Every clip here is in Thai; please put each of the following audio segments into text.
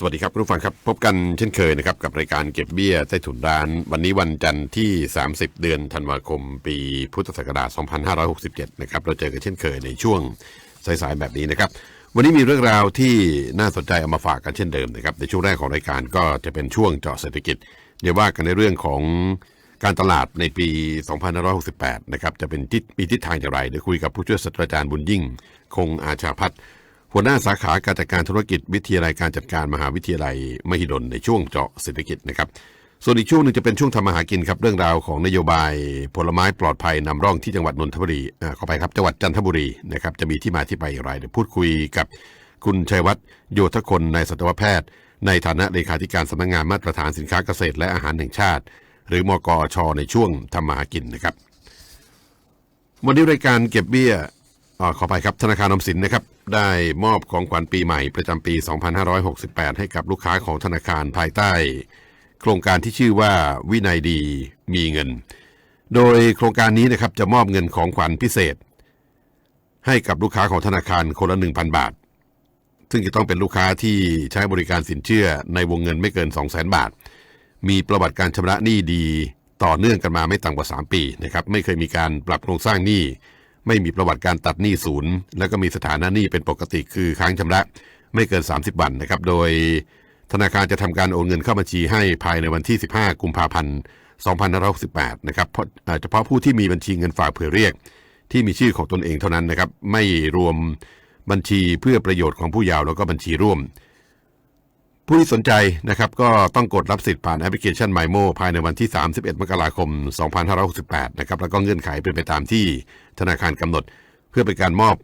สวัสดีครับคุณผู้ฟังครับพบกันเช่นเคยนะครับกับรายการเก็บเบี้ยใต้ถุนร้าน วันนี้วันจันทร์ที่ 30 เดือนธันวาคม ปีพุทธศักราช 2567 นะครับเราเจอกันเช่นเคยในช่วงสายๆแบบนี้นะครับ วันนี้มีเรื่องราวที่น่าสนใจเอามาฝากกันเช่นเดิมนะครับในช่วงแรกของรายการก็จะเป็นช่วงเจาะเศรษฐกิจเดี๋ยวว่ากันในเรื่องของการตลาดในปี 2568 นะครับจะเป็นทิศมีทิศทางอย่างไรเดี๋ยวคุยกับผู้ช่วยศาสตราจารย์บุญยิ่ง คงอาชาพัฒน์ หัวหน้าสาขาการจัดการธุรกิจวิทยาลัยการจัดการมหาวิทยาลัยมหิดลในช่วงเจาะเศรษฐกิจนะครับ ส่วนอีกช่วงหนึ่งจะเป็นช่วงทำมาหากินครับเรื่องราวของนโยบายผลไม้ปลอดภัยนำร่องที่จังหวัดนนทบุรีอ่าขอไปครับจังหวัดจันทบุรีนะครับจะมีที่มาที่ไปอย่างไรเดี๋ยวพูดคุยกับคุณชัยวัฒน์โยธคนนายสัตวแพทย์ ในฐานะเลขาธิการสำนักงานมาตรฐานสินค้าเกษตรและอาหารแห่งชาติ หรือมกอชในช่วงทำมาหากินนะครับ วันนี้รายการเก็บเบี้ย อขอไปครับธนาคารออมสินนะครับได้มอบของขวัญปีใหม่ประจำปี 2568 ให้กับลูกค้าของธนาคารภายใต้ โครงการที่ชื่อว่าวินัยดีมีเงิน โดยโครงการนี้นะครับจะมอบเงินของขวัญพิเศษ ให้กับลูกค้าของธนาคารคนละ 1,000 บาท ซึ่งจะต้องเป็นลูกค้าที่ใช้บริการสินเชื่อในวงเงินไม่เกิน 200,000 บาท มีประวัติการชำระหนี้ดี ต่อเนื่องกันมาไม่ต่ำกว่า 3 ปีนะครับไม่เคยมีการปรับโครงสร้างหนี้ ไม่มีประวัติการตัดหนี้ศูนย์ แล้วก็มีสถานะหนี้เป็นปกติคือค้างชำระไม่เกิน 30 วันนะครับ โดยธนาคารจะทำการโอนเงินเข้าบัญชีให้ภายในวันที่ 15 กุมภาพันธ์ 2568 นะครับเพราะอ่าเฉพาะผู้ที่มีบัญชีเงินฝากเผื่อเรียก ที่มีชื่อของตนเองเท่านั้นนะครับ ไม่รวมบัญชีเพื่อประโยชน์ของผู้ยาวแล้วก็บัญชีร่วม ผู้ที่สนใจนะครับก็ต้องกดรับสิทธิ์ผ่านแอปพลิเคชัน MyMo ภายในวันที่ 31 มกราคม 2568 นะครับแล้วก็เงื่อนไขเป็นไปตามที่ ธนาคารกำหนด เพื่อเป็นการมอบ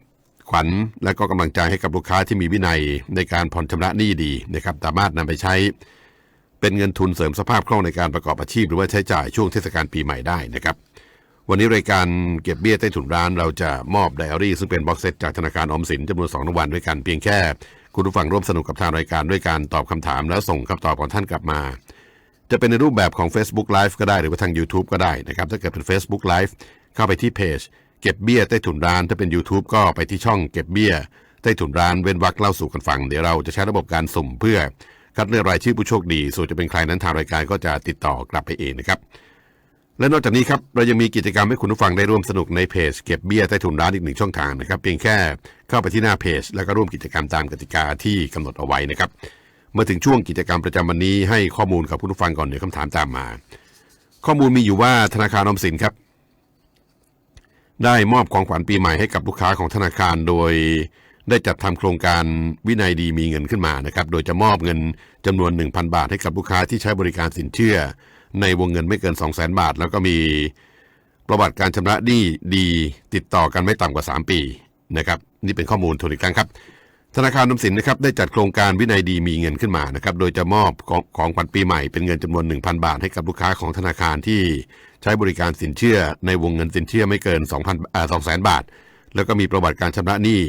ขวัญและก็กำลังใจให้กับลูกค้าที่มีวินัยในการผ่อนชำระหนี้ดีนะครับสามารถนำไปใช้ เป็นเงินทุนเสริมสภาพคล่องในการประกอบอาชีพ หรือว่าใช้จ่ายช่วงเทศกาลปีใหม่ได้นะครับวันนี้รายการเก็บเบี้ยใต้ถุนร้านเราจะมอบไดอารี่ซึ่งเป็นบ็อกเซตจากธนาคารออมสินจำนวน2รางวัลด้วยกันเพียงแค่ คุณผู้ฟังร่วมสนุกกับทางรายการด้วยการตอบคำถาม แล้วส่งคำตอบของท่านกลับมา จะเป็นในรูปแบบของ Facebook Live ก็ได้หรือว่าทาง YouTube ก็ได้นะครับถ้าเกิดเป็น Facebook Live เข้าไปที่เพจ เก็บเบี้ยใต้ถุนร้าน ถ้าเป็น YouTube ก็ไปที่ช่องเก็บเบี้ยใต้ถุนร้านเว้นวรรคเล่าสู่กันฟัง เดี๋ยวเราจะใช้ระบบการสุ่มเพื่อ คัดเลือกรายชื่อผู้โชคดี ส่วนจะเป็นใครนั้นทางรายการก็จะติดต่อกลับไปเองนะครับ และนอกจากนี้ครับเรายังมีกิจกรรมให้คุณผู้ฟังได้ร่วมสนุกในเพจเก็บเบี้ยใต้ถุนร้านอีกหนึ่งช่องทางนะครับ เพียงแค่เข้าไปที่หน้าเพจ แล้วก็ร่วมกิจกรรมตามกติกาที่กำหนดเอาไว้นะครับเมื่อถึงช่วงกิจกรรมประจำวันนี้ให้ข้อมูลกับคุณผู้ฟังก่อนเดี๋ยวคำถามตามมา ข้อมูลมีอยู่ว่าธนาคารออมสินครับ ได้มอบของขวัญปีใหม่ให้กับลูกค้าของธนาคาร โดยได้จัดทำโครงการวินัยดีมีเงินขึ้นมานะครับ โดยจะมอบเงินจำนวน 1,000 บาทให้กับลูกค้าที่ใช้บริการสินเชื่อ ในวงเงินไม่เกิน 200,000 บาท แล้วก็มีประวัติการชำระหนี้ดีติดต่อกันไม่ต่ำกว่า 3 ปีนะครับ นี่เป็นข้อมูลทวนอีกครั้งครับ ธนาคารอมสินนะครับได้จัดโครงการวินัยดีมีเงินขึ้นมานะครับโดยจะมอบของของขวัญปีใหม่เป็นเงินจำนวน 1,000 บาทให้กับลูกค้าของธนาคารที่ใช้บริการสินเชื่อในวงเงินสินเชื่อไม่เกิน 2,000อ่า200,000 บาท แล้วก็มีประวัติการชำระหนี้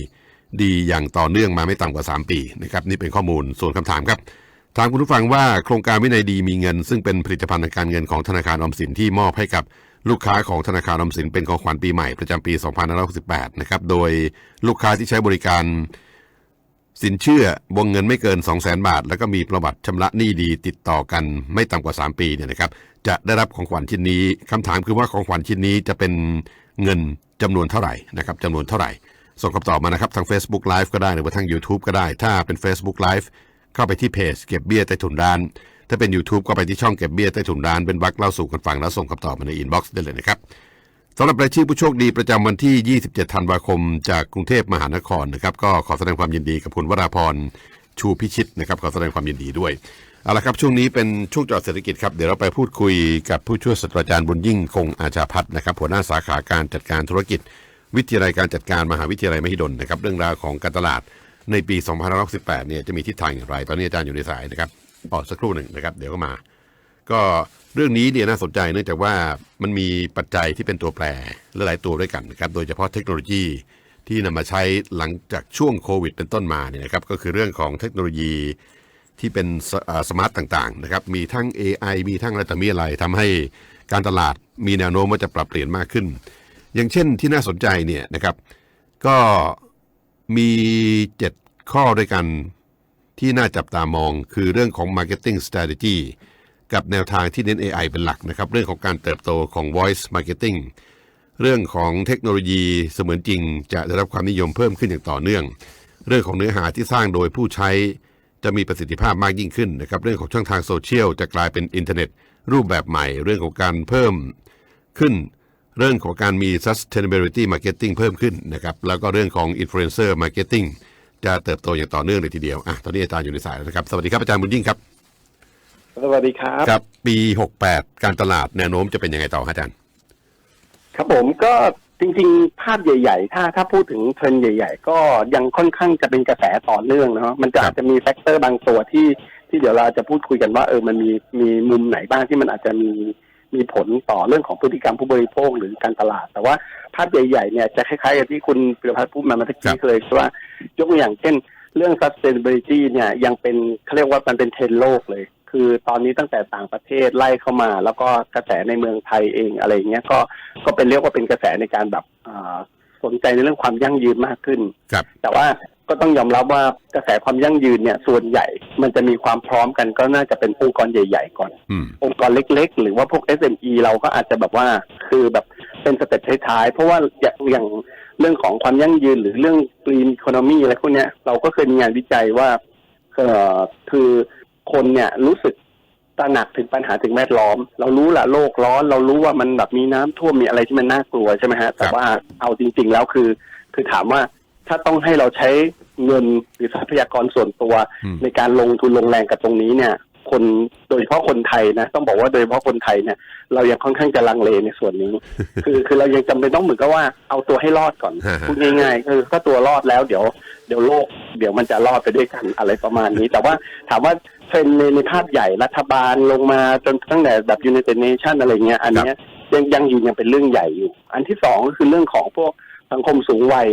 ดีอย่างต่อเนื่องมาไม่ต่ำกว่า 3 ปีนะครับนี่เป็นข้อมูลส่วนคำถามครับถามคุณผู้ฟังว่าโครงการวินัยดีมีเงิน ซึ่งเป็นผลิตภัณฑ์ทางการเงินของธนาคารออมสินที่มอบให้กับลูกค้าของธนาคารออมสินเป็นของขวัญปีใหม่ประจำปี 2568 นะครับ โดยลูกค้าที่ใช้บริการ สินเชื่อวงเงินไม่เกิน 200,000บาท แล้วก็มีประวัติชำระหนี้ดีติดต่อกันไม่ต่ำกว่า 3 ปีเนี่ยนะครับ จะได้รับของขวัญชิ้นนี้คำถามคือว่าของขวัญชิ้นนี้จะเป็นเงินจำนวนเท่าไหร่นะครับจำนวนเท่าไหร่ ส่งคำตอบมานะครับทาง Facebook Live ก็ได้หรือว่าทาง YouTube ก็ได้ ถ้าเป็น Facebook Live เข้าไปที่เพจเก็บเบี้ยใต้ถุนร้าน ถ้าเป็น YouTube ก็ไปที่ช่องเก็บเบี้ยใต้ถุนร้านเป็นวักเล่าสู่กันฟังแล้วส่งคำตอบมาในอินบ็อกซ์ได้เลยนะครับ สำหรับรายชื่อผู้โชคดีประจำวันที่ 27 ธันวาคม จากกรุงเทพมหานครนะครับ ก็ขอแสดงความยินดีกับคุณวราพรชูพิชิตนะครับ ขอแสดงความยินดีด้วยเอาละครับช่วงนี้เป็นช่วงจอดเศรษฐกิจครับเดี๋ยวเราไปพูดคุยกับผู้ช่วยศาสตราจารย์บุญยิ่งคงอาชาพัฒน์นะครับหัวหน้าสาขาการจัดการธุรกิจ วิทยาลัยการจัดการมหาวิทยาลัยมหิดลนะครับเรื่องราวของการตลาดในปี 2568เนี่ยจะมีทิศทางอย่างไร ตอนนี้อาจารย์อยู่ในสายนะครับออกสักครู่หนึ่งนะครับ เดี๋ยวก็มา ก็เรื่องนี้เนี่ยน่าสนใจเนื่องจากว่ามันมีปัจจัยที่เป็นตัวแปรหลายตัวด้วยกันนะครับ โดยเฉพาะเทคโนโลยีที่นำมาใช้หลังจากช่วงโควิด เป็นต้นมาเนี่ยนะครับ ก็คือเรื่องของเทคโนโลยีที่เป็นสสมาร์ตต่างๆนะครับ มีทั้ง AI มีทั้งอะไรต่อมีอะไรทำให้การตลาดมีแนวโน้มว่าจะปรับเปลี่ยนมากขึ้น อย่างเช่นที่น่าสนใจเนี่ยนะครับ ก็มี 7 ข้อด้วยกันที่น่าจับตามองคือเรื่องของ Marketing Strategy กับแนวทางที่เน้น AI เป็นหลักนะครับ เรื่องของการเติบโตของ Voice Marketing เรื่องของเทคโนโลยีเสมือนจริง จะได้รับความนิยมเพิ่มขึ้นอย่างต่อเนื่อง เรื่องของเนื้อหาที่สร้างโดยผู้ใช้ จะมีประสิทธิภาพมากยิ่งขึ้นนะครับ เรื่องของช่องทางโซเชียลจะกลายเป็นอินเทอร์เน็ต รูปแบบใหม่ เรื่องของการเพิ่มขึ้น เรื่องของการมี sustainability marketing เพิ่มขึ้นนะครับ แล้วก็เรื่องของ influencer marketing จะเติบโตอย่างต่อเนื่องเลยทีเดียวอะตอนนี้อาจารย์อยู่ในสายแล้วนะครับ สวัสดีครับอาจารย์บุญยิ่งครับ สวัสดีครับ ครับ ปี68การตลาดแนวโน้มจะเป็นยังไงต่อครับอาจารย์ ครับผมก็จริงๆ ภาพใหญ่ ๆ ถ้าถ้าพูดถึงเทรนด์ใหญ่ ๆ ก็ยังค่อนข้างจะเป็นกระแสต่อเนื่องเนาะมันจะครับอาจจะมีแฟกเตอร์บางตัวที่ที่เดี๋ยวเราจะพูดคุยกันว่าเออมันมีมีมุมไหนบ้างที่มันอาจจะมีมีผลต่อเรื่องของพฤติกรรมผู้บริโภคหรือการตลาด แต่ว่าภาพใหญ่ ๆ เนี่ยจะคล้ายๆกับที่คุณปิรพัฒน์พูดมาเมื่อครักี้บเคยว่ายกตัวอย่างเช่น เรื่อง sustainability เนี่ยยังเป็นเขาเรียกว่ามันเป็นเทรนด์โลกเลย คือตอนนี้ตั้งแต่ต่างประเทศไล่เข้ามา แล้วก็กระแสในเมืองไทยเองอะไรอย่างเงี้ยก็ก็เป็นเรียกว่าเป็นกระแสในการแบบอ่าสนใจในเรื่องความยั่งยืนมากขึ้นครับแต่ว่าก็ต้องยอมรับว่ากระแสความยั่งยืนเนี่ย ส่วนใหญ่ มันจะมีความพร้อมกันก็น่าจะเป็นองค์กรใหญ่ ๆ ก่อนอืมองค์กรเล็ก ๆ หรือว่าพวก SME เราก็อาจจะแบบว่าคือแบบเป็นสเต็ปท้ายๆ เพราะว่าอย่างอย่างเรื่องของความยั่งยืนหรือเรื่อง green economy อะไรพวกเนี้ยเราก็เคยมีงานวิจัยว่าเอ่อคือ คนเนี่ยรู้สึกตระหนักถึงปัญหาถึงแวดล้อม เรารู้ละโลกร้อน เรารู้ว่ามันแบบมีน้ำท่วมมีอะไรที่มันน่ากลัวใช่ไหมฮะแต่ว่าเอาจริง ๆ แล้วคือ คือถามว่าถ้าต้องให้เราใช้เงินหรือทรัพยากรส่วนตัวอืมในการลงทุนลงแรงกับตรงนี้เนี่ย คนโดยเฉพาะคนไทยนะต้องบอกว่าโดยเฉพาะคนไทยเนี่ย เรายังค่อนข้างจะลังเลในส่วนนี้ คือคือเรายังจำเป็นต้องเหมือนกับว่าเอาตัวให้รอดก่อนฮะฮะพูดง่ายๆคือถ้าตัวรอดแล้วเดี๋ยว เดี๋ยวโลก เดี๋ยวมันจะรอดไปด้วยกันอะไรประมาณนี้ แต่ว่าถามว่า เทรนด์ในในภาพใหญ่รัฐบาลลงมาจนตั้งแต่แบบ United Nation อะไรเงี้ย อันเนี้ยยังยังอยู่ยังเป็นเรื่องใหญ่อยู่ อันที่สองก็คือเรื่องของพวกสังคมสูงวัย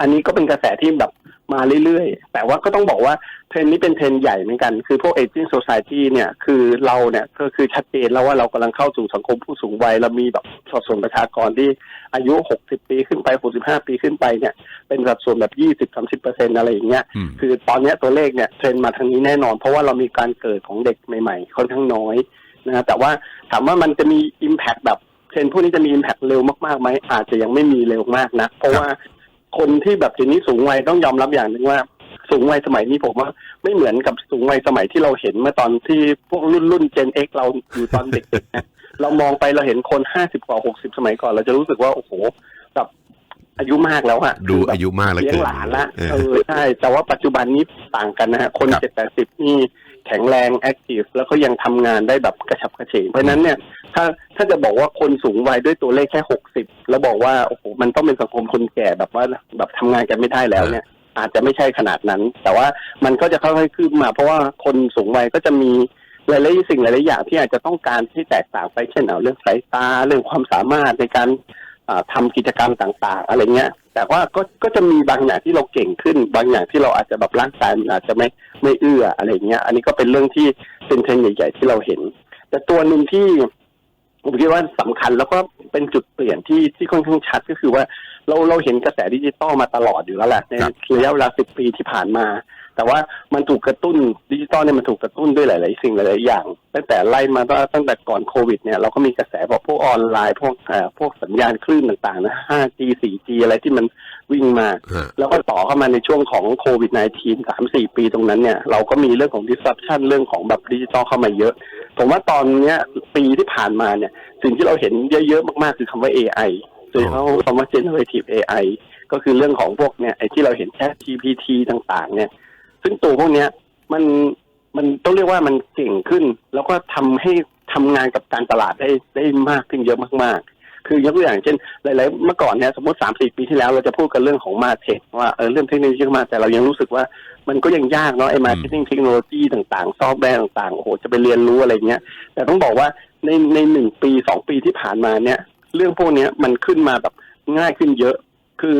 อันนี้ก็เป็นกระแสที่แบบ มาเรื่อยๆ แต่ว่าก็ต้องบอกว่าเทรนด์นี้เป็นเทรนด์ใหญ่เหมือนกัน คือพวก aging society เนี่ย คือเราเนี่ยก็คือชัดเจนแล้วว่าเรากำลังเข้าสู่สังคมผู้สูงวัย เรามีแบบสัดส่วนประชากรที่อายุ 60 ปีขึ้นไป 65 ปีขึ้นไปเนี่ย เป็นสัดส่วนแบบ 20-30เปอร์เซ็นอะไรอย่างเงี้ยอืมคือตอนเนี้ยตัวเลขเนี่ยเทรนด์มาทางนี้แน่นอน เพราะว่าเรามีการเกิดของเด็กใหม่ๆ ค่อนข้างน้อยนะฮะแต่ว่าถามว่ามันจะมี Impact แบบเทรนด์พวกนี้จะมี Impact เร็วมากๆไหมอาจจะยังไม่มีเร็วมากนะ เพราะว่า คนที่แบบทีนี้สูงวัยต้องยอมรับอย่างหนึ่งว่า สูงวัยสมัยนี้ผมว่า ไม่เหมือนกับสูงวัยสมัยที่เราเห็นเมื่อตอนที่พวกรุ่นรุ่น Gen X เราอยู่ตอนเด็กๆนะเรามองไปเราเห็นคนห้าสิบกว่าหกสิบสมัยก่อน เราจะรู้สึกว่าโอ้โหแบบอายุมากแล้วอะดูคือแบบอายุมากแล้วเลี้ยเกิงนหลานละเออเออใช่แต่ว่าปัจจุบันนี้ต่างกันนะฮะคนครับเจ็ดแปดสิบนี่ แข็งแรงแอคทีฟแล้วก็ยังทำงานได้แบบกระฉับกระเฉงเพราะฉะนั้นเนี่ยถ้าถ้าจะบอกว่าคนสูงวัยด้วยตัวเลขแค่หกสิบแล้วบอกว่าโอ้โหมันต้องเป็นสังคมคนแก่แบบว่าแบบทำงานกันไม่ได้แล้วเนี่ย อาจจะไม่ใช่ขนาดนั้น แต่ว่ามันก็จะค่อยๆขึ้นมา เพราะว่าคนสูงวัยก็จะมีหลายๆสิ่งหลายๆอย่างที่อาจจะต้องการที่แตกต่างไปเช่นเอาเรื่องสายตาเรื่องความสามารถในการ อ่าทำกิจกรรมต่าง ๆ อะไรเงี้ย แต่ว่าก็ก็จะมีบางอย่างที่เราเก่งขึ้น บางอย่างที่เราอาจจะแบบร่างกายมันอาจจะไม่ไม่เอื้ออะไรเงี้ย อันนี้ก็เป็นเรื่องที่เป็นเทรนด์ใหญ่ ๆ ที่เราเห็น แต่ตัวหนึ่งที่ผมคิดว่าสำคัญแล้วก็เป็นจุดเปลี่ยนที่ที่ค่อนข้างชัดก็คือว่าเราเราเห็นกระแสดิจิตอลมาตลอดอยู่แล้วแหละในระยะเวลาสิบปีที่ผ่านมา แต่ว่ามันถูกกระตุ้นดิจิตอลเนี่ยมันถูกกระตุ้นด้วยหลาย ๆ สิ่งหลาย ๆ อย่าง ตั้งแต่ไล่มาตั้งตั้งแต่ก่อนโควิดเนี่ยเราก็มีกระแสบอกพวกออนไลน์ พวกเอ่อพวกสัญญาณคลื่นต่าง ๆ นะ 5G 4G อะไรที่มันวิ่งมาฮะแล้วก็ต่อเข้ามาในช่วงของโควิด -19 สามสี่ปีตรงนั้นเนี่ย เราก็มีเรื่องของ disruption เรื่องของแบบดิจิตอลเข้ามาเยอะ ผมว่าตอนเนี้ยปีที่ผ่านมาเนี่ย สิ่งที่เราเห็นเยอะ ๆ มาก ๆ คือคำว่า AI โดยเฉพาะคำว่า generative AI ก็คือเรื่องของพวกเนี่ยไอ้ที่เราเห็นแค่ GPT ต่าง ๆ เนี่ย ซึ่งตัวพวกเนี้ยมันมันต้องเรียกว่ามันเก่งขึ้น แล้วก็ทำให้ทำงานกับการตลาดได้ได้มากขึ้นเยอะมาก ๆ คือยกตัวอย่างเช่นหลายๆเมื่อก่อนเนี่ยสมมติสามสี่ปีที่แล้วเราจะพูดกันเรื่องของมาเทคว่าเออเรื่องเทคโนโลยีเข้ามาแต่เรายังรู้สึกว่ามันก็ยังยากเนาะไอ้มาเก็งเทคโนโลยีต่างๆ ซอฟต์แวร์ต่างๆโอ้โหจะไปเรียนรู้อะไรเงี้ย แต่ต้องบอกว่าในในหนึ่งปีสองปีที่ผ่านมาเนี่ย เรื่องพวกนี้มันขึ้นมาแบบง่ายขึ้นเยอะ คือ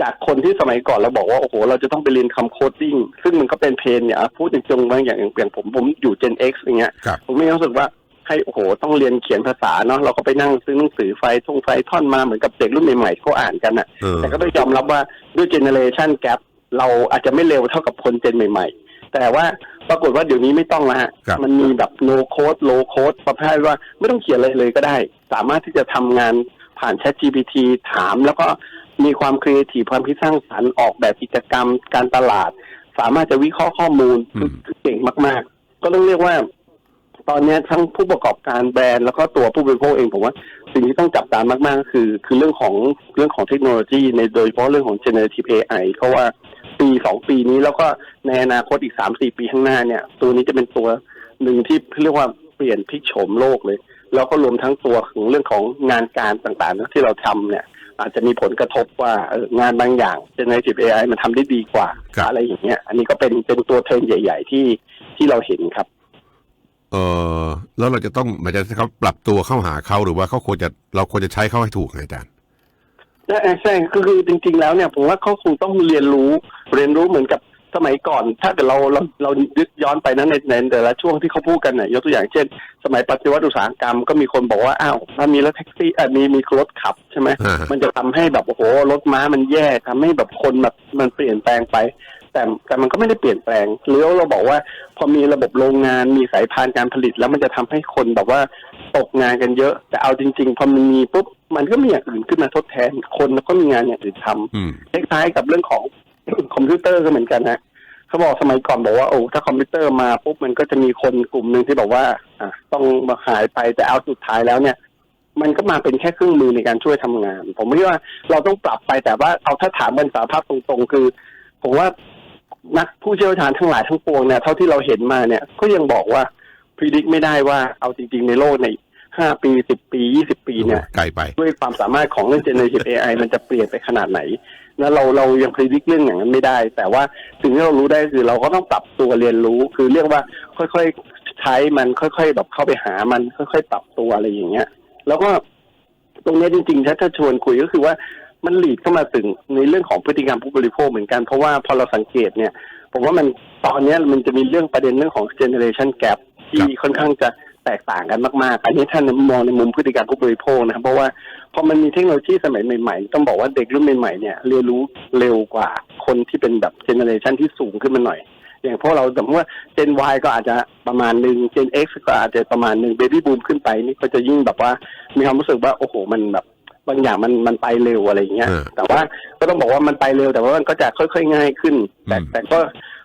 จากคนที่สมัยก่อนเราบอกว่าโอ้โหเราจะต้องไปเรียนคำโคดดิ้งซึ่งมันก็เป็นเพนเนี่ยอะพูดจริงๆบางอย่างอย่างผมผมอยู่ Gen X อย่างเงี้ยครับ ผมมีความรู้สึกว่าให้โอ้โหต้องเรียนเขียนภาษาเนาะเราก็ไปนั่งซื้อหนังสือไฟท่งไฟท่อนมาเหมือนกับเด็กรุ่นใหม่ๆเขาอ่านกันอะเออ แต่ก็ต้องยอมรับว่าด้วยเจเนเรชันแก p เราอาจจะไม่เร็วเท่ากับคนเจนใหม่ ๆ แต่ว่าปรากฏว่าเดี๋ยวนี้ไม่ต้องละฮะ ครับ มันมีแบบ no code low code ประเภทว่าไม่ต้องเขียนอะไรเลยก็ได้ สามารถที่จะทำงานผ่าน Chat GPT ถามแล้วก็ มีความครีเอทีฟความคิดสร้างสรรค์ออกแบบกิจกรรมการตลาด สามารถจะวิเคราะห์ข้อมูลอืมคือเก่งมาก ๆ ก็ต้องเรียกว่า ตอนนี้ทั้งผู้ประกอบการแบรนด์แล้วก็ตัวผู้บริโภคเองผมว่า สิ่งที่ต้องจับตามากๆก็คือ คือเรื่องของเรื่องของเทคโนโลยี ในโดยเฉพาะเรื่องของ generative AI เพราะว่าปีสองปีนี้แล้วก็ในอนาคตอีกสามสี่ปีข้างหน้าเนี่ย ตัวนี้จะเป็นตัวหนึ่งที่เรียกว่าเปลี่ยนพลิกโฉมโลกเลย แล้วก็รวมทั้งตัวของเรื่องของงานการต่างๆที่เราทำเนี่ย อาจจะมีผลกระทบว่าเอ่องานบางอย่าง generative AI มันทำได้ดีกว่า ครับ อะไรอย่างเงี้ย อันนี้ก็เป็นเป็นตัวเทรนด์ใหญ่ ๆ ที่ที่เราเห็นครับ เออแล้วเราจะต้องหมายถึงเขาปรับตัวเข้าหาเขาหรือว่าเขาควรจะเราควรจะใช้เขาให้ถูกไงอาจารย์ ใช่ใช่ก็คือจริงๆแล้วเนี่ยผมว่าเขาคงต้องเรียนรู้เรียนรู้เหมือนกับ สมัยก่อนถ้าเกิดเราเราเรายึดย้อนไปนั้นในในแต่ละช่วงที่เขาพูดกันเนี่ยยกตัวอย่างเช่น สมัยปฏิวัติอุตสาหกรรมก็มีคนบอกว่าอ้าวถ้ามีรถแท็กซี่เอ่อมีมีรถขับใช่ไหมอ่าฮะมันจะทำให้แบบโอ้โหรถม้ามันแย่ทำให้แบบคนแบบมันเปลี่ยนแปลงไป แต่แต่มันก็ไม่ได้เปลี่ยนแปลงหรือเราบอกว่า พอมีระบบโรงงานมีสายพานการผลิต แล้วมันจะทำให้คนแบบว่าตกงานกันเยอะ แต่เอาจริง ๆ พอมันมีปุ๊บมันก็มีอย่างอื่นขึ้นมาทดแทนคนแล้วก็มีงานอย่างอื่นทำอืมคล้ายๆกับเรื่องของ คอมพิวเตอร์ก็เหมือนกันนะเขาบอกสมัยก่อนบอกว่าโอ้ถ้าคอมพิวเตอร์มาปุ๊บมันก็จะมีคนกลุ่มหนึ่งที่บอกว่าอะต้องมาหายไปแต่เอาสุดท้ายแล้วเนี่ย มันก็มาเป็นแค่เครื่องมือในการช่วยทำงาน ผมคิดว่าเราต้องปรับไปแต่ว่าเอาถ้าถามเป็นสารภาพตรงๆ คือ ผมว่านักผู้เชี่ยวชาญทั้งหลายทั้งปวงเนี่ยเท่าที่เราเห็นมาเนี่ยก็ยังบอกว่าพิจิตไม่ได้ว่าเอาจริงๆในโลกในห้าปีสิบปียี่สิบปีเนี่ย ไกลไป ด้วยความสามารถของเรื่อง generative AI มันจะเปลี่ยนไปขนาดไหน นะเราเรายังพิจิตเรื่องอย่างนั้นไม่ได้ แต่ว่าสิ่งที่เรารู้ได้คือเราก็ต้องปรับตัวเรียนรู้ คือเรียกว่าค่อยๆใช้มันค่อยๆแบบเข้าไปหามันค่อยๆปรับตัวอะไรอย่างเงี้ย แล้วก็ตรงนี้จริงๆถ้าถ้าชวนคุยก็คือว่ามันหลีดเข้ามาถึงในเรื่องของพฤติกรรมผู้บริโภคเหมือนกัน เพราะว่าพอเราสังเกตเนี่ย ผมว่ามันตอนนี้มันจะมีเรื่องประเด็นเรื่องของ generation gap ที่ค่อนข้างจะแตกต่างกันมากๆ อันนี้ท่านมองในมุมพฤติกรรมผู้บริโภคนะครับเพราะว่า อมันมีเทคโนโลยีสมัยใหม่ๆ ต้องบอกว่าเด็กรุ่นใหม่ๆเนี่ยเรียนรู้เร็วกว่าคนที่เป็นแบบเจเนอเรชันที่สูงขึ้นมาหน่อย อย่างพวกเราสมมติว่า Gen Y ก็อาจจะประมาณหนึ่ง Gen X ก็อาจจะประมาณหนึ่ง Baby Boom ขึ้นไปนี่ก็จะยิ่งแบบว่ามีความรู้สึกว่าโอ้โหมันแบบบางอย่างมันมันไปเร็วอะไรอย่างเงี้ยเออแต่ว่าก็ต้องบอกว่ามันไปเร็วแต่ว่ามันก็จะค่อยๆง่ายขึ้น แต่อืมแต่ก็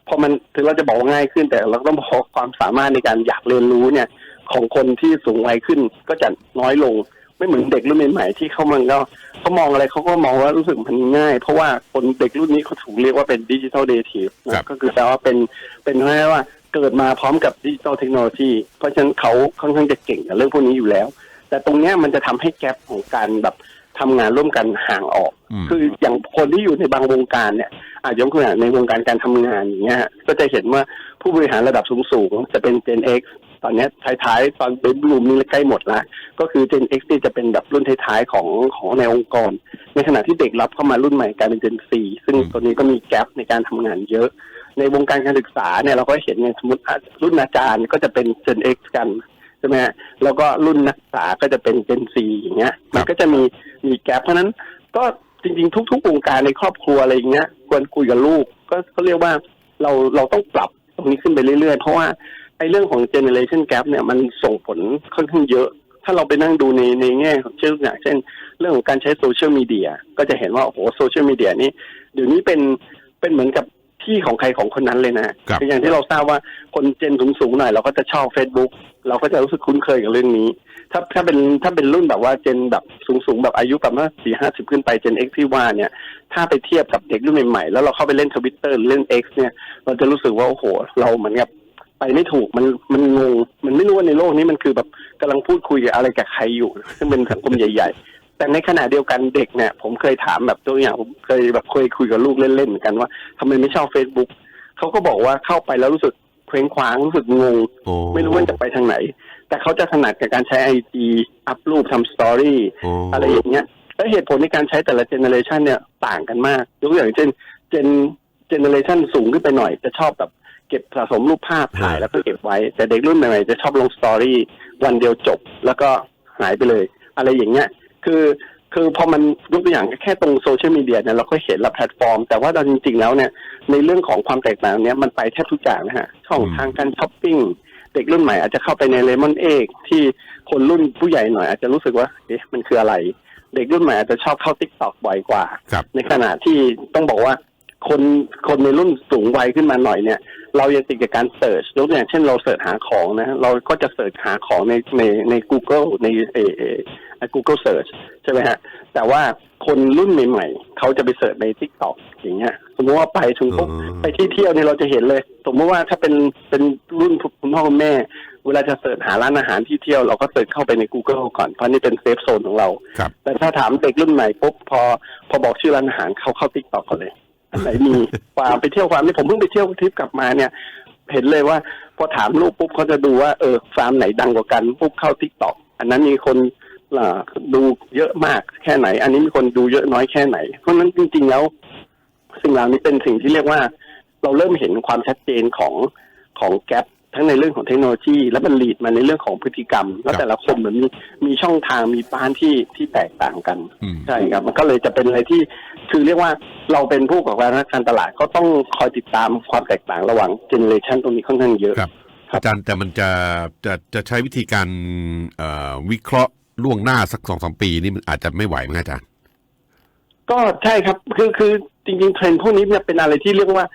พอมันถึงเราจะบอกว่าง่ายขึ้นแต่เราก็ต้องบอกว่าความสามารถในการอยากเรียนรู้เนี่ย ของคนที่สูงวัยขึ้นก็จะน้อยลง ไม่เหมือนเด็กรุ่นใหม่ๆที่เขามันก็เขามองอะไรเขาก็มองว่ารู้สึกมันง่าย เพราะว่าคนเด็กรุ่นนี้เขาถูกเรียกว่าเป็นดิจิทัลเดทีฟครับก็คือแปลว่าเป็นเป็นเรียกว่าเกิดมาพร้อมกับดิจิทัลเทคโนโลยีเพราะฉะนั้นเขาค่อนข้างจะเก่งกับเรื่องพวกนี้อยู่แล้ว แต่ตรงเนี้ยมันจะทำให้แกลบของการแบบทำงานร่วมกันห่างออกอืมคืออย่างคนที่อยู่ในบางวงการเนี่ยอาจจะยกตัวอย่างในวงการการทำงานอย่างเงี้ยฮะก็จะเห็นว่าผู้บริหารระดับสูงๆจะเป็น Gen X ตอนเนี้ยท้ายๆตอนเป็นบลูมนี่ใกล้หมดละก็คือ Gen X นี่จะเป็นแบบรุ่นท้ายๆของของในองค์กร ในขณะที่เด็กรับเข้ามารุ่นใหม่กลายเป็น Gen 4ซึ่งอืมตัวนี้ก็มีแกลบในการทำงานเยอะ ในวงการการศึกษาเนี่ยเราก็เห็นในสมมติอะรุ่นอาจารย์ก็จะเป็น Gen X กันใช่ไหมฮะแล้วก็รุ่นนักศึกษาก็จะเป็น Gen 4อย่างเงี้ย มันก็จะมีมีแกลบเพราะฉะนั้นก็จริงๆ ทุก ๆ วงการในครอบครัวอะไรอย่างเงี้ยควรคุยกับลูกก็ก็เรียกว่าเราเราต้องปรับตรงนี้ขึ้นไปเรื่อยๆ เพราะว่าไอ้ เรื่องของ generation gap เนี่ยมันส่งผลค่อนข้างเยอะ ถ้าเราไปนั่งดูในในแง่ของเช่นอย่างเช่น เรื่องของการใช้โซเชียลมีเดียก็จะเห็นว่า โอ้โหโซเชียลมีเดียนี่เดี๋ยวนี้เป็นเป็นเหมือนกับที่ของใครของคนนั้นเลยนะครับออย่างที่เราทราบว่าคนเจนสูงๆหน่อย เราก็จะชอบ Facebook เราก็จะรู้สึกคุ้นเคยกับเรื่องนี้ ถ้าถ้าเป็นถ้าเป็นรุ่นแบบว่าเจนแบบสูงๆแบบอายุประมาณสี่ห้าสิบขึ้นไปเจน X ที่ว่าเนี่ย ถ้าไปเทียบกับเด็กรุ่นใหม่ๆแล้วเราเข้าไปเล่นทวิตเตอร์เล่น X เนี่ย เราจะรู้สึกว่าโอ้โห เราเหมือนกับ ไปไม่ถูกมันมันงงมันไม่รู้ว่าในโลกนี้มันคือแบบกำลังพูดคุยกับอะไรกับใครอยู่ ซึ่งเป็นสังคมใหญ่ ๆ แต่ในขณะเดียวกันเด็กเนี่ย ผมเคยถามแบบตัวอย่างผมเคยแบบเคยคุยกับลูกเล่นๆเหมือนกันว่าทำไมไม่ชอบ Facebook เขาก็บอกว่าเข้าไปแล้วรู้สึกเคว้งคว้างรู้สึกงงโอ้ไม่รู้ว่าจะไปทางไหน แต่เขาจะถนัดกับการใช้ไอจีอัพรูปทำสตอรี่โอ้อะไรอย่างเงี้ยแล้วเหตุผลในการใช้แต่ละเจเนอเรชันเนี่ยต่างกันมากยกตัวอย่างเช่นเจนเจเนอเรชันสูงขึ้นไปหน่อยจะชอบแบบ เก็บสะสมรูปภาพถ่ายแล้วก็เก็บไว้ แต่เด็กรุ่นใหม่ๆจะชอบลงสตอรี่วันเดียวจบแล้วก็หายไปเลย อะไรอย่างเงี้ยคือคือพอมันยกตัวอย่างแค่ตรงโซเชียลมีเดียเนี่ยเราก็เห็นและแพลตฟอร์ม แต่ว่าเราจริง ๆ แล้วเนี่ยในเรื่องของความแตกต่างเนี้ยมันไปแทบทุกอย่างนะฮะ ช่องอืมทางการช้อปปิ้งเด็กรุ่นใหม่อาจจะเข้าไปในเลมอนเอกที่คนรุ่นผู้ใหญ่หน่อย อาจจะรู้สึกว่าเอ๊ะมันคืออะไร เด็กรุ่นใหม่อาจจะชอบเข้าทิกตอกบ่อยกว่าครับในขณะที่ต้องบอกว่าคนคนในรุ่นสูงวัยขึ้นมาหน่อยเนี่ย เรายังติดกับการเสิร์ชยกตัวอย่างเช่นเราเสิร์ชหาของนะ เราก็จะเสิร์ชหาของในในใน Google ในเอเอ Google Search ใช่ไหมฮะ แต่ว่าคนรุ่นใหม่ๆเขาจะไปเสิร์ชใน TikTok อย่างเงี้ย สมมติว่าไปถึงปุ๊บอืมไปที่เที่ยวเนี่ยเราจะเห็นเลย สมมติว่าถ้าเป็นเป็นรุ่นคุณพ่อคุณแม่ เวลาจะเสิร์ชหาร้านอาหารที่เที่ยวเราก็เสิร์ชเข้าไปใน Google ก่อน เพราะนี่เป็นเซฟโซนของเราครับแต่ถ้าถามเด็กรุ่นใหม่ปุ๊บพอพอบอกชื่อร้านอาหารเขาเข้าติ๊กต็อกก่อนเลย อันไหนมีฟาร์มไปเที่ยวฟาร์มนี่ผมเพิ่งไปเที่ยวทริปกลับมาเนี่ย เห็นเลยว่าพอถามลูกปุ๊บเขาจะดูว่าเออฟาร์มไหนดังกว่ากันปุ๊บเข้าทิกต็อกอันนั้นมีคนดูเยอะมากแค่ไหน อันนี้มีคนดูเยอะน้อยแค่ไหน เพราะฉะนั้นจริง ๆ แล้ว สิ่งเหล่านี้เป็นสิ่งที่เรียกว่า เราเริ่มเห็นความชัดเจนของของแกลบ ทั้งในเรื่องของเทคโนโลยี และมันลีดมาในเรื่องของพฤติกรรม แล้วแต่ละคนเหมือนมีมีช่องทางมีบ้านที่ที่แตกต่างกันอืม ใช่ครับ มันก็เลยจะเป็นอะไรที่คือเรียกว่าเราเป็นผู้ประกอบการตลาดก็ต้องคอยติดตามความแตกต่างระหว่างเจเนเรชันตรงนี้ค่อนข้างเยอะ ครับ ครับ อาจารย์แต่มันจะจะจะใช้วิธีการเอ่อวิเคราะห์ล่วงหน้าสักสองสามปีนี่มันอาจจะไม่ไหวมั้งอาจารย์ ก็ใช่ครับคือคือจริงๆเทรนด์พวกนี้เนี่ยเป็นอะไรที่เรียกว่า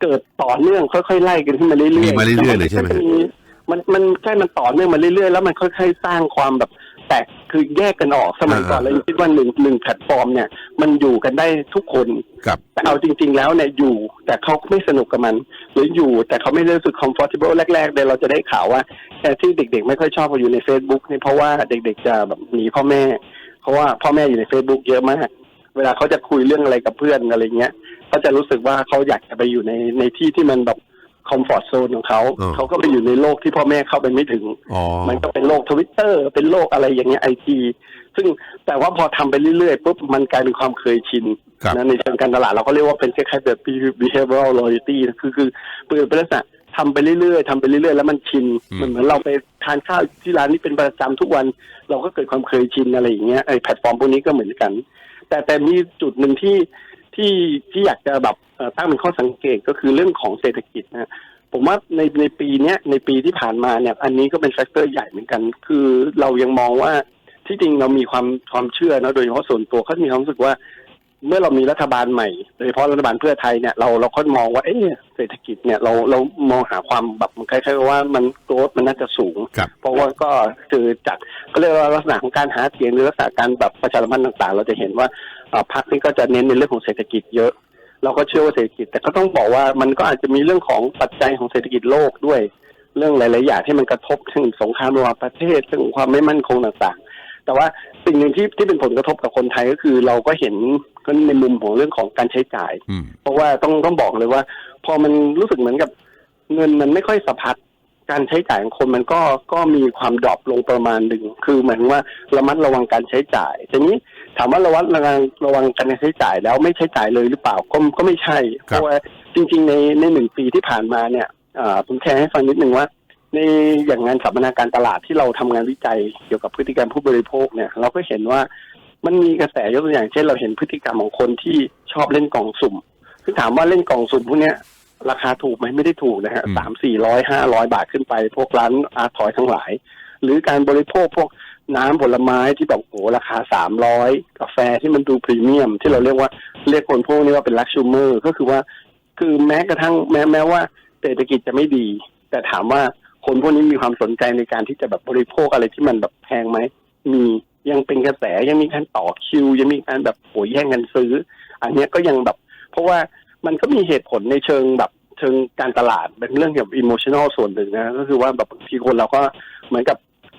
เกิดต่อเนื่องค่อยๆไล่กันขึ้นมาเรื่อยๆมีมาเรื่อยๆเลยใช่ไหมแต่นก็จะมันมันใช่มันต่อเนื่องมาเรื่อยๆ แล้วมันค่อยๆ สร้างความแบบแตกคือแยกกันออกสมัยก่อนเรายังคิดว่าหนึ่งหนึ่งแพลตฟอร์มเนี่ยมันอยู่กันได้ทุกคนครับแต่เอาจริง ๆ แล้วเนี่ยอยู่แต่เขาไม่สนุกกับมัน หรืออยู่แต่เขาไม่ได้รู้สึก comfortable แรกๆเลยเราจะได้ข่าวว่าแค่ที่เด็ก ๆ ไม่ค่อยชอบมาอยู่ใน Facebook เนี่ยเพราะว่าเด็ก ๆ จะแบบหนีพ่อแม่ เพราะว่าพ่อแม่อยู่ใน Facebook เยอะมาก เวลาเขาจะคุยเรื่องอะไรกับเพื่อนอะไรเงี้ย เขาจะรู้สึกว่าเขาอยากจะไปอยู่ในในที่ที่มันแบบคอมฟอร์ z โซนของเขาอืมเขาก็ไปอยู่ในโลกที่พ่อแม่เข้าไปไม่ถึง อ๋อ มันก็เป็นโลกทวิตเตอร์เป็นโลกอะไรอย่างเงี้ยไอทีซึ่งแต่ว่าพอทำไปเรื่อยๆปุ๊บมันกลายเป็นความเคยชินครับ นะในเชิงการตลาดเราก็เรียกว่าเป็นคล้ายๆแบบ behavioral loyalty นะคือคือเปิดเป็นลักษณะทำไปเรื่อยๆทำไปเรื่อยๆ แล้วมันชินอืมมันเหมือนเราไปทานข้าวที่ร้านนี้เป็นประจำทุกวัน เราก็เกิดความเคยชินอะไรอย่างเงี้ยไอแพลตฟอร์มพวกนี้ก็เหมือนกัน แต่แต่มีจุดหนึ่งที่ ที่ที่อยากจะแบบเอ่อตั้งเป็นข้อสังเกตก็คือเรื่องของเศรษฐกิจนะผมว่าในในปีเนี้ยในปีที่ผ่านมาเนี่ย อันนี้ก็เป็นแฟกเตอร์ใหญ่เหมือนกัน คือเรายังมองว่าที่จริงเรามีความความเชื่อนะโดยเฉพาะส่วนตัวเขามีความรู้สึกว่า เมื่อเรามีรัฐบาลใหม่โดยเฉพาะรัฐบาลเพื่อไทยเนี่ยเราเราก็มองว่าเอ๊ะเศรษฐกิจเนี่ยเราเรามองหาความแบบมันคล้ายๆว่ามันโกรธมันน่าจะสูงครับเพราะว่าก็คือจากก็เรียกว่าลักษณะของการหาเสียงหรือลักษณะการแบบประชาสัมพันธ์ต่าง ๆ เราจะเห็นว่าเอ่อ พรรคนี้ก็จะเน้นในเรื่องของเศรษฐกิจเยอะ เราก็เชื่อว่าเศรษฐกิจ แต่ก็ต้องบอกว่ามันก็อาจจะมีเรื่องของปัจจัยของเศรษฐกิจโลกด้วย เรื่องหลาย ๆ อย่างที่มันกระทบถึงสงครามระหว่างประเทศเรื่องความไม่มั่นคงต่างๆ แต่ว่าสิ่งหนึ่งที่ที่เป็นผลกระทบกับคนไทยก็คือ เราก็เห็นก็ในมุมของเรื่องของการใช้จ่ายอืมเพราะว่าต้องต้องบอกเลยว่า พอมันรู้สึกเหมือนกับเงินมันไม่ค่อยสะพัดการใช้จ่ายของคนมันก็ก็มีความดรอปลงประมาณหนึ่ง คือหมายถึงว่าระมัดระวังการใช้จ่าย ทีนี้ ถามว่าระวัดระวังระวังการใช้จ่ายแล้วไม่ใช้จ่ายเลยหรือเปล่าก็ก็ไม่ใช่ เพครับราะว่าจริง ๆ ในในหนึ่งปีที่ผ่านมาเนี่ยอ่าผมแชร์ให้ฟังนิดนึงว่า ในอย่างงานสัมมนาการตลาดที่เราทำงานวิจัยเกี่ยวกับพฤติกรรมผู้บริโภคเนี่ย เราก็เห็นว่ามันมีกระแสยกตัวอย่างเช่นเราเห็นพฤติกรรมของคนที่ชอบเล่นกล่องสุ่มคือถามว่าเล่นกล่องสุ่มพวกเนี้ยราคาถูกไหมไม่ได้ถูกนะฮะอืมสามสี่ร้อยห้าร้อยบาทขึ้นไป พวกร้านอาร์ทอยทั้งหลาย หรือการบริโภคพวกน้ำผลไม้ที่แบบโอ้ราคาสามร้อยกาแฟที่มันดูพรีเมียม ที่เราเรียกว่าเรียกคนพวกนี้ว่าเป็นลักชูเมอร์ก็คือว่าคือแม้กระทั่งแม้แม้ว่าเศรษฐกิจจะไม่ดี แต่ถามว่าคนพวกนี้มีความสนใจในการที่จะแบบบริโภคอะไรที่มันแบบแพงไหมมียังเป็นกระแสยังมีการต่อคิว ยังมีการแบบโหแย่งกันซื้อ อันเนี้ยก็ยังแบบ เพราะว่ามันก็มีเหตุผลในเชิงแบบเชิงการตลาดเป็นเรื่องเกี่ยวกับอิโมชันอลส่วนหนึ่งนะก็คือว่าแบบบางทีคนเราก็เหมือนกับ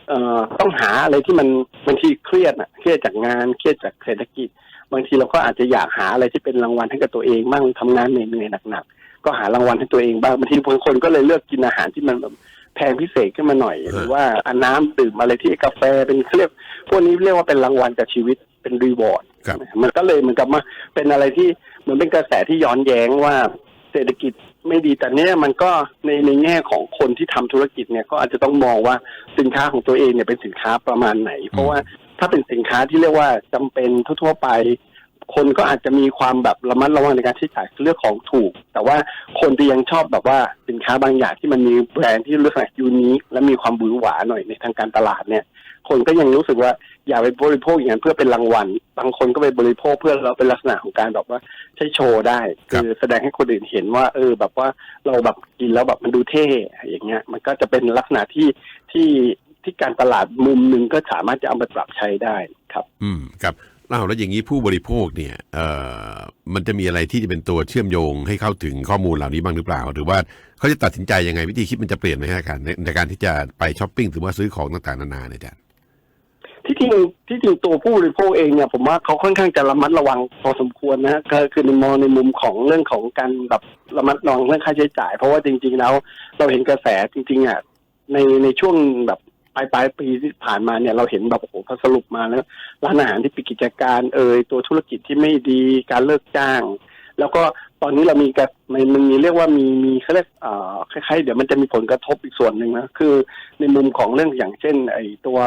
เอ่อต้องหาอะไรที่มันบางทีเครียดอะเครียดจากงานเครียดจากเศรษฐกิจ บางทีเราก็อาจจะอยากหาอะไรที่เป็นรางวัลให้กับตัวเองบ้างทำงานเหนื่อยๆหนักๆก็หารางวัลให้ตัวเองบ้างบางทีบางคนก็เลยเลือกกินอาหารที่มันแบบแพงพิเศษขึ้นมาหน่อย หรือว่าอันน้ำดื่มอะไรที่กาแฟเป็นเขาเรียกพวกนี้เรียกว่าเป็นรางวัลกับชีวิตเป็นรีวอร์ด ครับ มันก็เลยเหมือนกับมาเป็นอะไรที่เหมือนเป็นกระแสที่ย้อนแย้งว่าเศรษฐกิจ ไม่ดีแต่เนี้ยมันก็ในในแง่ของคนที่ทำธุรกิจเนี่ยก็อาจจะต้องมองว่าสินค้าของตัวเองเนี่ยเป็นสินค้าประมาณไหน เพราะว่าถ้าเป็นสินค้าที่เรียกว่าจำเป็นทั่วๆไป คนก็อาจจะมีความแบบระมัดระวังในการใช้จ่ายเลือกของถูก แต่ว่าคนที่ยังชอบแบบว่าสินค้าบางอย่างที่มันมีแบรนด์ที่ลักษณะยูนิคและมีความบือหวาหน่อยในทางการตลาดเนี่ย คนก็ยังรู้สึกว่าอย่าไปบริโภคอย่างนั้นเพื่อเป็นรางวัล บางคนก็ไปบริโภคเพื่อเราเป็นลักษณะของการแบบว่าใช้โชว์ได้ครับคือแสดงให้คนอื่นเห็นว่า เออ แบบว่าเราแบบกินแล้วแบบมันดูเท่อย่างเงี้ย มันก็จะเป็นลักษณะที่ที่ที่การตลาดมุมหนึ่งก็สามารถจะเอาไปปรับใช้ได้ครับ อืมครับ เล่าแล้วอย่างนี้ผู้บริโภคเนี่ยเอ่อมันจะมีอะไรที่จะเป็นตัวเชื่อมโยงให้เข้าถึงข้อมูลเหล่านี้บ้างหรือเปล่า หรือว่าเขาจะตัดสินใจยังไงวิธีคิดมันจะเปลี่ยนไหมฮะการในในการที่จะไปช้อปปิ้งหรือว่าซื้อของต่างๆนานาเนี่ยอาจารย์ที่จริงที่จริงตัวผู้บริโภคเองเนี่ยผมว่าเขาค่อนข้างจะระมัดระวังพอสมควรนะฮะก็คือในมองในมุมของเรื่องของการแบบระมัดระวังเรื่องค่าใช้จ่าย เพราะว่าจริง ๆ แล้ว เราเห็นกระแสจริงๆอะในในช่วงแบบ ปลายปลายปีที่ผ่านมาเนี่ยเราเห็นแบบโอ้โหพอสรุปมาแล้วร้านอาหารที่ปิดกิจการเอ่ยตัวธุรกิจที่ไม่ดีการเลิกจ้าง แล้วก็ตอนนี้เรามีกับมันมันมีเรียกว่ามีมีเขาเรียกเอ่อคล้ายๆ เดี๋ยวมันจะมีผลกระทบอีกส่วนหนึ่งนะคือ ในมุมของเรื่องอย่างเช่น ไอ้ตัว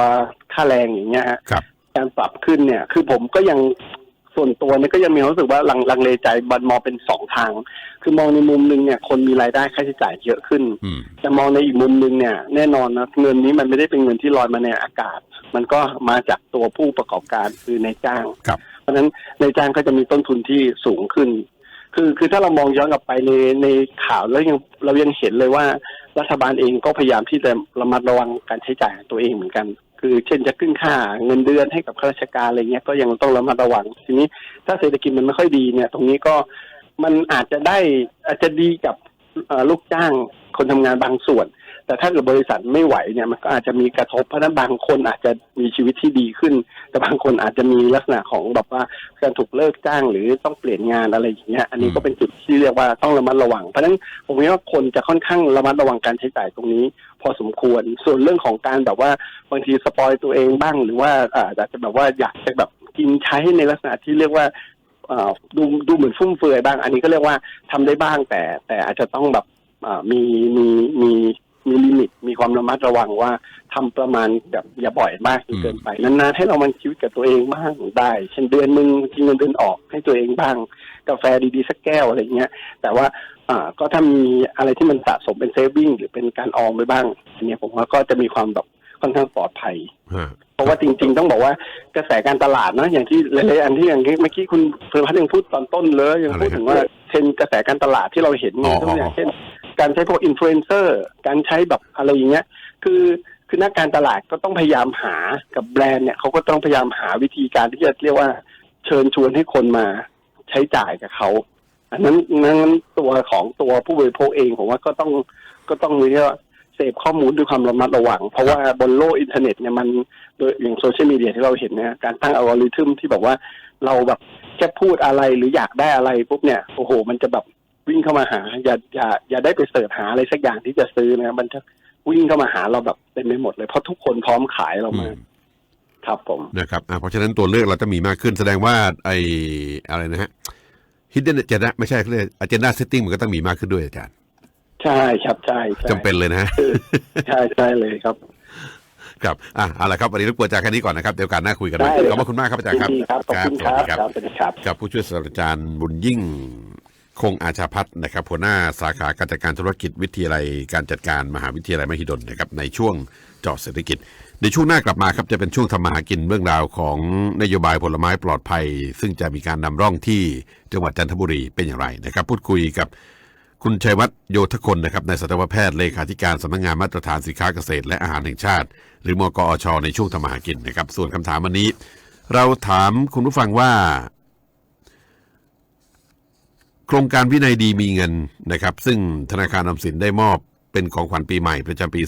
ค่าแรงอย่างเงี้ยฮะครับการปรับขึ้นเนี่ย คือผมก็ยัง ส่วนตัวเนี่ยก็ยังมีความรู้สึกว่าลังลังเลใจบันมองเป็นสองทาง คือมองในมุมหนึ่งเนี่ยคนมีรายได้ค่าใช้จ่ายเยอะขึ้นอืมแต่มองในอีกมุมหนึ่งเนี่ยแน่นอนนะเงินนี้มันไม่ได้เป็นเงินที่ลอยมาในอากาศ มันก็มาจากตัวผู้ประกอบการคือในายจ้างครับเพราะฉะนั้นในายจ้างก็จะมีต้นทุนที่สูงขึ้น คือคือถ้าเรามองย้อนกลับไปในในข่าวแล้วยังเรายังเห็นเลยว่า รัฐบาลเองก็พยายามที่จะระมัดระวังการใช้จ่ายของตัวเองเหมือนกัน คือเช่นจะขึ้นค่าเงินเดือนให้กับข้าราชการอะไรเงี้ยก็ยังต้องระมัดระวังทีนี้ถ้าเศรษฐกิจมันไม่ค่อยดีเนี่ย ตรงนี้ก็มันอาจจะได้อาจจะดีกับลูกจ้างคนทำงานบางส่วน แต่ถ้าเกิดบริษัทไม่ไหวเนี่ยมันก็อาจจะมีกระทบเพราะนั้นบางคนอาจจะมีชีวิตที่ดีขึ้น แต่บางคนอาจจะมีลักษณะของแบบว่าการถูกเลิกจ้างหรือต้องเปลี่ยนงานอะไรอย่างเงี้ยอันนี้ก็เป็นจุดที่เรียกว่าต้องระมัดระวัง เพราะฉะนั้นผมว่าคนจะค่อนข้างระมัดระวังการใช้จ่ายตรงนี้ พอสมควรส่วนเรื่องของการแบบว่าบางทีสปอยตัวเองบ้าง หรือว่าอาจจะแบบว่าอยากจะแบบกินใช้ในลักษณะที่เรียกว่าดูดูเหมือนฟุ่มเฟือยบ้าง อันนี้ก็เรียกว่าทำได้บ้างแต่แต่อาจจะต้องแบบมีมีมี มีลิมิตมีความระมัดระวังว่าทำประมาณแบบอย่าบ่อยมากจนเกินไปนานๆให้เรามันชีวิตกับตัวเองบ้างได้ เช่นเดือนหนึ่งกินเงินเดือนออกให้ตัวเองบ้าง กาแฟดีๆสักแก้วอะไรเงี้ย แต่ว่าอ่าก็ถ้ามีอะไรที่มันสะสมเป็นเซฟวิ่งหรือเป็นการออมไปบ้างอันเนี้ยผมว่าก็จะมีความแบบค่อนข้างปลอดภัยฮะเพราะว่าจริง ๆ ต้องบอกว่ากระแสการตลาดนะอย่างที่หลายๆอันที่อย่างที่เมื่อกี้คุณเพลินพัฒน์ยังพูดตอนต้นเลยยังพูดถึงว่าเทรนด์กระแสการตลาดที่เราเห็นเนี่ยตัวอย่างเช่น การใช้พวกอินฟลูเอนเซอร์การใช้แบบอะไรอย่างเงี้ย คือคือนักการตลาดก็ต้องพยายามหากับแบรนด์เนี่ยเขาก็ต้องพยายามหาวิธีการที่จะเรียกว่า เชิญชวนให้คนมาใช้จ่ายกับเขาอันนั้นนั้นตัวของตัวผู้บริโภคเองผมว่าก็ต้องก็ต้องมีเรียกว่าเสพข้อมูลด้วยความระมัดระวัง เพราะว่าบนโลกอินเทอร์เน็ตเนี่ยมันโดยอย่างโซเชียลมีเดียที่เราเห็นเนี่ยการตั้งอัลกอริทึมที่แบบว่าเราแบบแค่พูดอะไรหรืออยากได้อะไรปุ๊บเนี่ยโอ้โห มันจะแบบ วิ่งเข้ามาหา อย่าอย่าอย่าได้ไปเสิร์ชหาอะไรสักอย่างที่จะซื้อนะมันจะวิ่งเข้ามาหาเราแบบเต็มไปหมดเลยเพราะทุกคนพร้อมขายเราอืมามครับผมนะครับอะเพราะฉะนั้นตัวเลือกเราจะมีมากขึ้นแสดงว่าไออะไรนะฮะ hidden agenda ไม่ใช่เขาเรียก agenda setting มันก็ต้องมีมากขึ้นด้วยอาจารย์ ใช่ครับใช่ใช่จำเป็นเลยนะฮะใช่ใช่เลยครับ ครับอะเอาละครับวันนี้รบกวนอาจารย์แค่นี้ก่อนนะครับเดี๋ยวโอการหน้าคุยกันใหม่ได้เลยขอบพระคุณมากครับอาจารย์ครับยินดีครับขอบคุณสควัสรับดีครับครับสวัสดีครับกับผู้ช่วยศาสตราจารย์บุญยิ่ง คงอาชาพัฒน์นะครับหัวหน้าสาขาการจัดการธุรกิจวิทยาลัยการจัดการมหาวิทยาลัยมหิดลนะครับในช่วงจาะเศรษฐกิจ ในช่วงหน้ากลับมาครับจะเป็นช่วงทำมาหากินเรื่องราวของนโยบายผลไม้ปลอดภัย ซึ่งจะมีการนำร่องที่จังหวัดจันทบุรีเป็นอย่างไรนะครับ พูดคุยกับคุณชัยวัฒน์โยธคนนะครับในสัตวแพทย์เลขาธิการสำนักงานมาตรฐานสินค้าเกษตร และอาหารแห่งชาติ หรือมกอชในช่วงทำมาหากินนะครับ ส่วนคำถามวันนี้ เราถามคุณผู้ฟังว่า ครงการวินัยดีมีเงินนะครับ ซึ่งธนาคารออมสินได้มอบเป็นของขวัญปีใหม่ประจำปี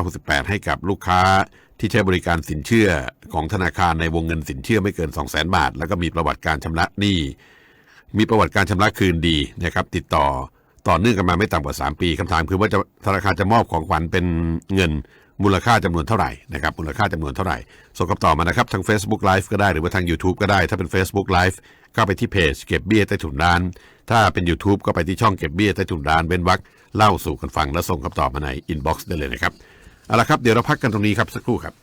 2568 ให้กับลูกค้าที่ใช้บริการสินเชื่อของธนาคารในวงเงินสินเชื่อไม่เกิน 200,000 บาท แล้วก็มีประวัติการชำระหนี้ มีประวัติการชำระคืนดีนะครับ ติดต่อต่อเนื่องกันมาไม่ต่ำกว่า 3 ปีคำถามคือว่าธนาคารจะมอบของขวัญเป็นเงินมูลค่าจำนวนเท่าไหร่นะครับมูลค่าจำนวนเท่าไหร่ส่งคำตอบมานะครับทาง Facebook Live ก็ได้หรือว่าทาง YouTube ก็ได้ ถ้าเป็น Facebook Live ก็ไปที่เพจเก็บเบี้ยใต้ถุนร้าน ถ้าเป็น YouTube ก็ไปที่ช่องเก็บเบี้ยใต้ถุนร้านเบนวักเล่าสู่กันฟังและส่งคำตอบมาในอินบ็อกซ์ได้เลยนะครับ เอาละครับ เดี๋ยวเราพักกันตรงนี้ครับสักครู่ครับ